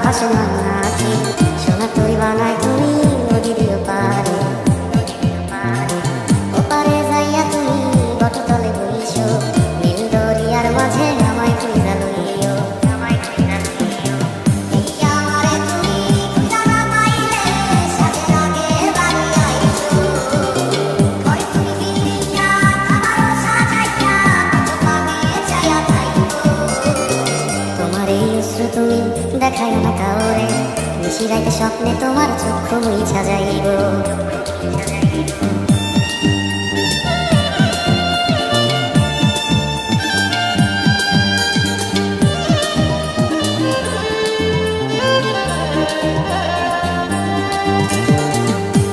場所なきしょうがと言わないと。অশ্রু তুমি দেখায় না কাউরে। নিশি রাইতে স্বপ্নে তোমার চক্ষু মুইছা যাইব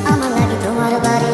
আমার লাগে তোমার বাড়ি